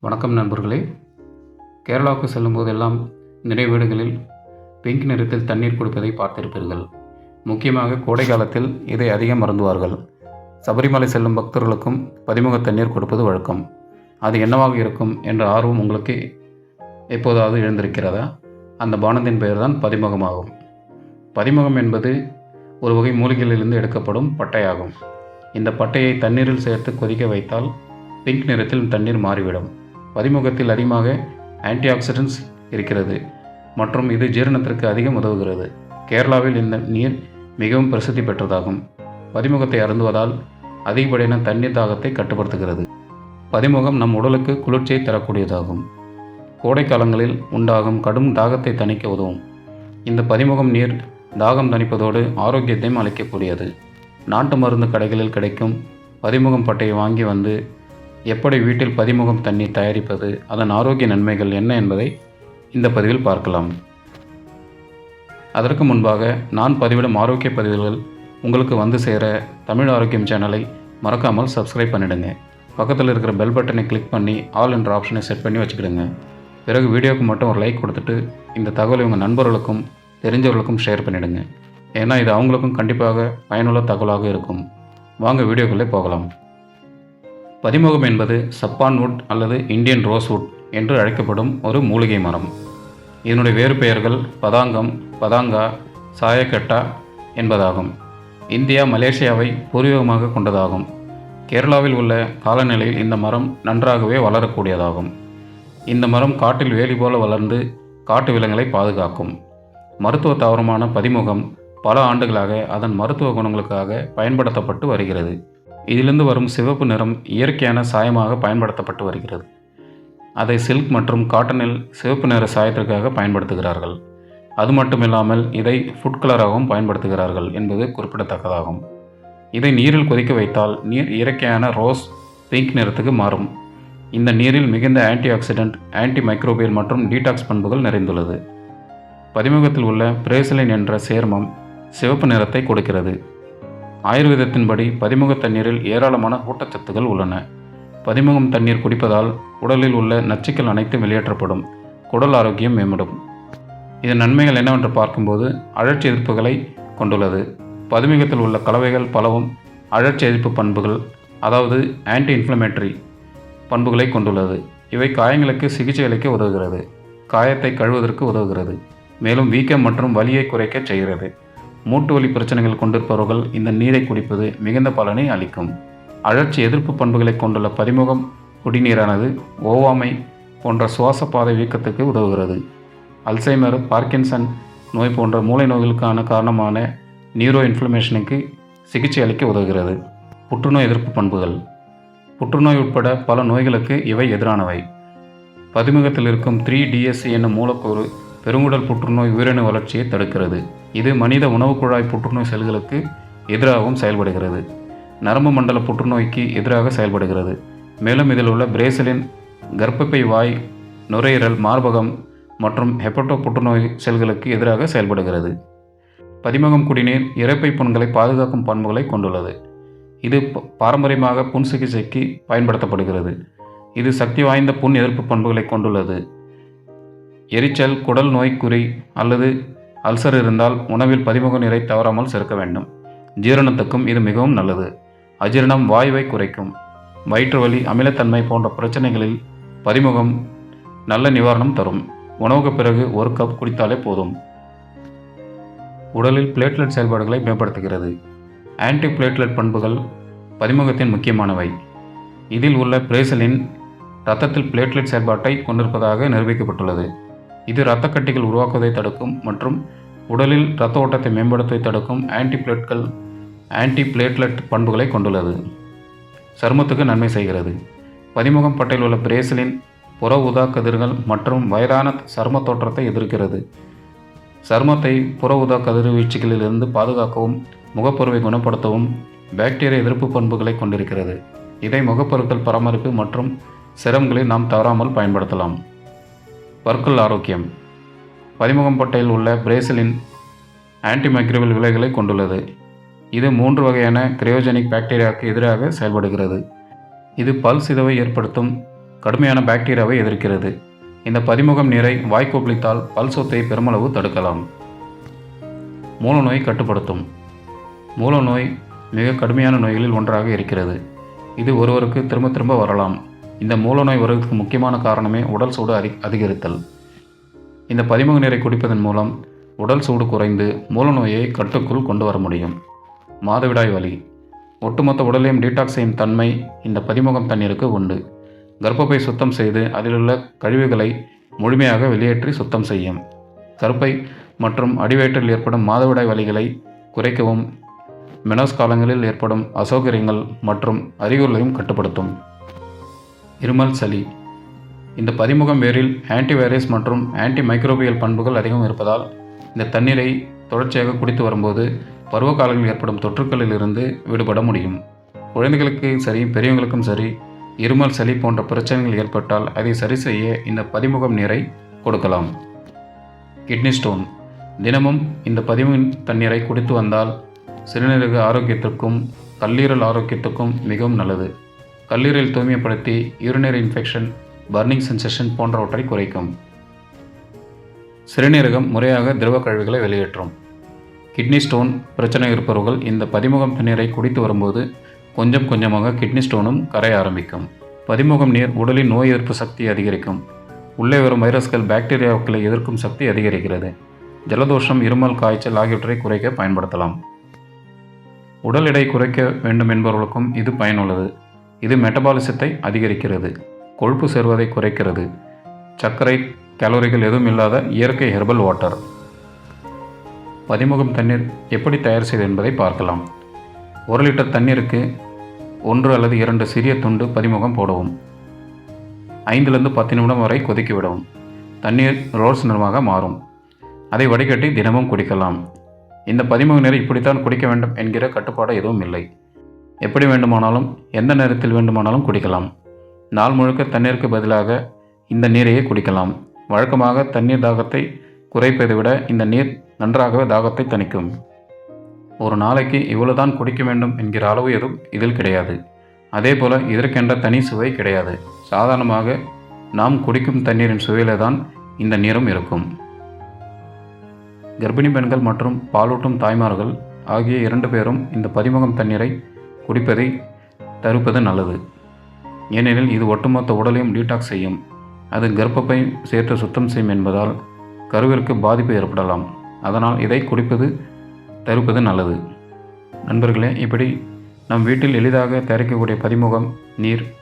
வணக்கம் நண்பர்களே. கேரளாவுக்கு செல்லும் போதெல்லாம் நிறைய வீடுகளில் பிங்க் நிறத்தில் தண்ணீர் கொடுப்பதை பார்த்திருப்பீர்கள். முக்கியமாக கோடை காலத்தில் இதை அதிகம் மருந்துவார்கள் சபரிமலை செல்லும் பக்தர்களுக்கும் பதிமுக தண்ணீர் கொடுப்பது வழக்கம். அது என்னவாக இருக்கும் என்ற ஆர்வம் உங்களுக்கு எப்போதாவது எழுந்திருக்கிறதா? அந்த பானத்தின் பெயர் தான் பதிமுகமாகும். பதிமுகம் என்பது ஒரு வகை மூலிகையிலிருந்து எடுக்கப்படும் பட்டையாகும். இந்த பட்டையை தண்ணீரில் சேர்த்து கொதிக்க வைத்தால் பிங்க் நிறத்தில் தண்ணீர் மாறிவிடும். பதிமுகத்தில் அதிகமாக ஆன்டி ஆக்சிடென்ட்ஸ் இருக்கிறது மற்றும் இது ஜீரணத்திற்கு அதிகம் உதவுகிறது. கேரளாவில் இந்த நீர் மிகவும் பிரசித்தி பெற்றதாகும். பதிமுகத்தை அருந்துவதால் அதிகப்படியான தண்ணீர் தாகத்தை கட்டுப்படுத்துகிறது. பதிமுகம் நம் உடலுக்கு குளிர்ச்சியை தரக்கூடியதாகும். கோடைக்காலங்களில் உண்டாகும் கடும் தாகத்தை தணிக்க உதவும். இந்த பதிமுகம் நீர் தாகம் தணிப்பதோடு ஆரோக்கியத்தையும் அளிக்கக்கூடியது. நாட்டு மருந்து கடைகளில் கிடைக்கும் பதிமுகம் பட்டையை வாங்கி வந்து எப்படி வீட்டில் பதிமுகம் தண்ணீர் தயாரிப்பது அதன் ஆரோக்கிய நன்மைகள் என்ன என்பதை இந்த பதிவில் பார்க்கலாம். அதற்கு முன்பாக நான் பதிவிடும் ஆரோக்கிய பதிவுகள் உங்களுக்கு வந்து சேர தமிழ் ஆரோக்கியம் சேனலை மறக்காமல் சப்ஸ்கிரைப் பண்ணிடுங்க. பக்கத்தில் இருக்கிற பெல் பட்டனை கிளிக் பண்ணி ஆல் என்ற ஆப்ஷனை செட் பண்ணி வச்சுக்கிடுங்க. பிறகு வீடியோவுக்கு மட்டும் ஒரு லைக் கொடுத்துட்டு இந்த தகவலை உங்கள் நண்பர்களுக்கும் தெரிஞ்சவர்களுக்கும் ஷேர் பண்ணிவிடுங்க ஏன்னா இது அவங்களுக்கும் கண்டிப்பாக பயனுள்ள தகவலாக இருக்கும். வாங்க வீடியோக்குள்ளே போகலாம். பதிமுகம் என்பது சப்பான் வுட் அல்லது இந்தியன் ரோஸ் வுட் என்று அழைக்கப்படும் ஒரு மூலிகை மரம். இதனுடைய வேறு பெயர்கள் பதாங்கம் பதாங்கா சாயக்கட்டா என்பதாகும். இந்தியா மலேசியாவை பூர்வீகமாக கொண்டதாகும். கேரளாவில் உள்ள காலநிலையில் இந்த மரம் நன்றாகவே வளரக்கூடியதாகும். இந்த மரம் காட்டில் வேலி போல வளர்ந்து காட்டு விலங்குகளை பாதுகாக்கும். மருத்துவ தாவரமான பதிமுகம் பல ஆண்டுகளாக அதன் மருத்துவ குணங்களுக்காக பயன்படுத்தப்பட்டு வருகிறது. இதிலிருந்து வரும் சிவப்பு நிறம் இயற்கையான சாயமாக பயன்படுத்தப்பட்டு வருகிறது. அதை சில்க் மற்றும் காட்டனில் சிவப்பு நிற சாயத்திற்காக பயன்படுத்துகிறார்கள். அது மட்டுமில்லாமல் இதை ஃபுட் கலராகவும் பயன்படுத்துகிறார்கள் என்பது குறிப்பிடத்தக்கதாகும். இதை நீரில் கொதிக்க வைத்தால் நீர் இயற்கையான ரோஸ் பிங்க் நிறத்துக்கு மாறும். இந்த நீரில் மிகுந்த ஆன்டி ஆக்சிடென்ட் ஆன்டி மைக்ரோபியல் மற்றும் டீடாக்ஸ் பண்புகள் நிறைந்துள்ளது. பதிமுகத்தில் உள்ள பிரேசிலின் என்ற சேர்மம் சிவப்பு நிறத்தை கொடுக்கிறது. ஆயுர்வேதத்தின்படி பதிமுக தண்ணீரில் ஏராளமான ஊட்டச்சத்துக்கள் உள்ளன. பதிமுகம் தண்ணீர் குடிப்பதால் உடலில் உள்ள நச்சுக்கள் அனைத்தும் வெளியேற்றப்படும். குடல் ஆரோக்கியம் மேம்படும். இதன் நன்மைகள் என்னவென்று பார்க்கும்போது அழற்சி எதிர்ப்புகளை கொண்டுள்ளது. பதிமுகத்தில் உள்ள கலவைகள் பலவும் அழற்சி எதிர்ப்பு பண்புகள் அதாவது ஆன்டி இன்ஃப்ளமேட்டரி பண்புகளை கொண்டுள்ளது. இவை காயங்களுக்கு சிகிச்சை அளிக்க உதவுகிறது. காயத்தை கழுவதற்கு உதவுகிறது. மேலும் வீக்கம் மற்றும் வலியை குறைக்க செய்கிறது. மூட்டு வலி பிரச்சனைகள் கொண்டிருப்பவர்கள் இந்த நீரை குடிப்பது மிகுந்த பலனை அளிக்கும். அழற்சி எதிர்ப்பு பண்புகளை கொண்டுள்ள பதிமுகம் குடிநீரானது ஓவாமை போன்ற சுவாச பாதை வீக்கத்துக்கு உதவுகிறது. அல்சைமர் பார்க்கின்சன் நோய் போன்ற மூளை நோய்களுக்கான காரணமான நியூரோ இன்ஃப்ளமேஷனுக்கு சிகிச்சை அளிக்க உதவுகிறது. புற்றுநோய் எதிர்ப்பு பண்புகள். புற்றுநோய் உட்பட பல நோய்களுக்கு இவை எதிரானவை. பதிமுகத்தில் இருக்கும் த்ரீ டிஎஸ்சி என்னும் மூலக்கூறு பெருங்குடல் புற்றுநோய் உயிரணு வளர்ச்சியை தடுக்கிறது. இது மனித உணவுக் குழாய் புற்றுநோய் செல்களுக்கு எதிராகவும் செயல்படுகிறது. நரம்பு மண்டல புற்றுநோய்க்கு எதிராக செயல்படுகிறது. மேலும் இதில் உள்ள பிரேசிலின் கர்ப்பப்பை வாய் நுரையீரல் மார்பகம் மற்றும் ஹெப்படோ புற்றுநோய் செல்களுக்கு எதிராக செயல்படுகிறது. பதிமுகம் குடிநீர் இறப்பை புண்களை பாதுகாக்கும் பண்புகளை கொண்டுள்ளது. இது பாரம்பரியமாக புண் சிகிச்சைக்கு பயன்படுத்தப்படுகிறது. இது சக்தி வாய்ந்த புண் எதிர்ப்பு பண்புகளை கொண்டுள்ளது. எரிச்சல் குடல் நோய்க்குறி அல்லது அல்சர் இருந்தால் உணவில் பதிமுக நீரை தவறாமல் சேர்க்க வேண்டும். ஜீரணத்துக்கும் இது மிகவும் நல்லது. அஜீரணம் வாயுவை குறைக்கும். வயிற்று வலி அமிலத்தன்மை போன்ற பிரச்சனைகளில் பதிமுகம் நல்ல நிவாரணம் தரும். உணவுக்கு பிறகு ஒரு கப் குடித்தாலே போதும். உடலில் பிளேட்லெட் செயல்பாடுகளை மேம்படுத்துகிறது. ஆன்டி பிளேட்லெட் பண்புகள் பதிமுகத்தின் முக்கியமானவை. இதில் உள்ள பிரேசலின் இரத்தத்தில் பிளேட்லெட் செயல்பாட்டை கொண்டிருப்பதாக நிரூபிக்கப்பட்டுள்ளது. இது இரத்த கட்டிகள் உருவாக்குவதை தடுக்கும் மற்றும் உடலில் இரத்த ஓட்டத்தை மேம்படுத்துவதை தடுக்கும் ஆன்டிபிளேட்கள் ஆன்டி பிளேட்லெட் பண்புகளை கொண்டுள்ளது. சருமத்துக்கு நன்மை செய்கிறது. பதிமுகம் பட்டையில் உள்ள பிரேசிலின் புற ஊதா கதிர்கள் மற்றும் வயதான சரும தோற்றத்தை எதிர்க்கிறது. சருமத்தை புற ஊதா கதிர்வீச்சுகளிலிருந்து பாதுகாக்கவும் முகப்பருவை குணப்படுத்தவும் பாக்டீரியா எதிர்ப்பு பண்புகளை கொண்டிருக்கிறது. இதை முகப்பருக்கள் பராமரிப்பு மற்றும் சிரம்களை நாம் தவறாமல் பயன்படுத்தலாம். பற்கள் ஆரோக்கியம். பதிமுகம் பட்டையில் உள்ள பிரேசிலின் ஆன்டிமைக்ரோபியல் விலைகளை கொண்டுள்ளது. இது மூன்று வகையான கிரையோஜெனிக் பாக்டீரியாவுக்கு எதிராக செயல்படுகிறது. இது பல் சிதவை ஏற்படுத்தும் கடுமையான பாக்டீரியாவை எதிர்க்கிறது. இந்த பதிமுகம் நீரை வாய்க்கொப்பளித்தால் பல் சொத்தை பெருமளவு தடுக்கலாம். மூலநோய் கட்டுப்படுத்தும். மூலநோய் மிக கடுமையான நோய்களில் ஒன்றாக இருக்கிறது. இது ஒருவருக்கு திரும்ப திரும்ப வரலாம். இந்த மூலநோய் வருவதற்கு முக்கியமான காரணமே உடல் சூடு அதி அதிகரித்தல். இந்த பதிமுக நீரை குடிப்பதன் மூலம் உடல் சூடு குறைந்து மூலநோயை கட்டுக்குள் கொண்டு வர முடியும். மாதவிடாய் வலி. ஒட்டுமொத்த உடலையும் டீடாக்ஸ் செய்யும் தன்மை இந்த பதிமுகம் தண்ணீருக்கு உண்டு. கர்ப்பப்பை சுத்தம் செய்து அதிலுள்ள கழிவுகளை முழுமையாக வெளியேற்றி சுத்தம் செய்யும். கருப்பை மற்றும் அடிவயிற்றில் ஏற்படும் மாதவிடாய் வலிகளை குறைக்கவும் மெனோஸ் காலங்களில் ஏற்படும் அசௌகரியங்கள் மற்றும் அறிகுறிகளையும் கட்டுப்படுத்தும். இருமல் சளி. இந்த பதிமுகம் வேரில் ஆன்டிவைரஸ் மற்றும் ஆன்டி மைக்ரோபியல் பண்புகள் அதிகம் இருப்பதால் இந்த தண்ணீரை தொடர்ச்சியாக குடித்து வரும்போது பருவகாலங்களில் ஏற்படும் தொற்றுக்களில் இருந்து விடுபட முடியும். குழந்தைகளுக்கு சரி பெரியவங்களுக்கும் சரி இருமல் சளி போன்ற பிரச்சனைகள் ஏற்பட்டால் அதை சரி செய்ய இந்த பதிமுகம் நீரை கொடுக்கலாம். கிட்னி ஸ்டோன் தினமும் இந்த பதிமுக தண்ணீரை குடித்து வந்தால் சிறுநீரக ஆரோக்கியத்திற்கும் கல்லீரல் ஆரோக்கியத்துக்கும் மிகவும் நல்லது. கல்லீரல் தூய்மைப்படுத்தி யூரினரி இன்ஃபெக்ஷன் பர்னிங் சென்சேஷன் போன்றவற்றை குறைக்கும். சிறுநீரகம் முறையாக திரவ கழிவுகளை வெளியேற்றும். கிட்னி ஸ்டோன் பிரச்சனை இருப்பவர்கள் இந்த பதிமுகம் தண்ணீரை குடித்து வரும்போது கொஞ்சம் கொஞ்சமாக கிட்னி ஸ்டோனும் கரைய ஆரம்பிக்கும். பதிமுகம் நீர் உடலின் நோய் எதிர்ப்பு சக்தி அதிகரிக்கும். உள்ளே வரும் வைரஸ்கள் பாக்டீரியாக்களை எதிர்க்கும் சக்தி அதிகரிக்கிறது. ஜலதோஷம் இருமல் காய்ச்சல் ஆகியவற்றை குறைக்க பயன்படுத்தலாம். உடல் எடை குறைக்க வேண்டும் என்பவர்களுக்கும் இது பயனுள்ளது. இது மெட்டபாலிசத்தை அதிகரிக்கிறது கொழுப்பு சேர்வதை குறைக்கிறது சர்க்கரை கேலோரிகள் எதுவும் இல்லாத இயற்கை ஹெர்பல் வாட்டர். பதிமுகம் தண்ணீர் எப்படி தயார் செய்வது என்பதை பார்க்கலாம். ஒரு லிட்டர் தண்ணீருக்கு ஒன்று அல்லது இரண்டு சிறிய துண்டு பதிமுகம் போடவும். ஐந்திலிருந்து பத்து நிமிடம் வரை கொதிக்க விடவும். தண்ணீர் ரோஸ் நிறமாக மாறும். அதை வடிகட்டி தினமும் குடிக்கலாம். இந்த பதிமுக நீரை இப்படித்தான் குடிக்க வேண்டும் என்கிற கட்டுப்பாடு எதுவும் இல்லை. எப்படி வேண்டுமானாலும் எந்த நேரத்தில் வேண்டுமானாலும் குடிக்கலாம். நாள் முழுக்க தண்ணீருக்கு பதிலாக இந்த நீரையே குடிக்கலாம். வழக்கமாக தண்ணீர் தாகத்தை குறைப்பதை விட இந்த நீர் நன்றாகவே தாகத்தை தணிக்கும். ஒரு நாளைக்கு இவ்வளவுதான் குடிக்க வேண்டும் என்கிற அளவு எதுவும் இதில் கிடையாது. அதே போல் இதற்கென்ற தனி சுவை கிடையாது. சாதாரணமாக நாம் குடிக்கும் தண்ணீரின் சுவையில தான் இந்த நீரும் இருக்கும். கர்ப்பிணி பெண்கள் மற்றும் பாலூட்டும் தாய்மார்கள் ஆகிய இரண்டு பேரும் இந்த பதிமுகம் தண்ணீரை குடிப்பதை தவிர்ப்பது நல்லது. ஏனெனில் இது ஒட்டுமொத்த உடலையும் டீடாக்ஸ் செய்யும். அது கர்ப்பப்பை சேர்த்து சுத்தம் செய்யும் என்பதால் கருவிற்கு பாதிப்பு ஏற்படலாம். அதனால் இதை குடிப்பது தவிர்ப்பது நல்லது. நண்பர்களே இப்படி நம் வீட்டில் எளிதாக தயாரிக்கக்கூடிய பதிமுகம் நீர்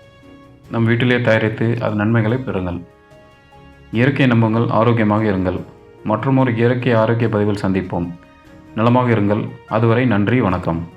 நம் வீட்டிலே தயாரித்து அது நன்மைகளை பெறுங்கள். இயற்கை நம்புங்கள் ஆரோக்கியமாக இருங்கள். மற்றும் ஒரு இயற்கை ஆரோக்கிய பதிவில் சந்திப்போம். நலமாக இருங்கள். அதுவரை நன்றி வணக்கம்.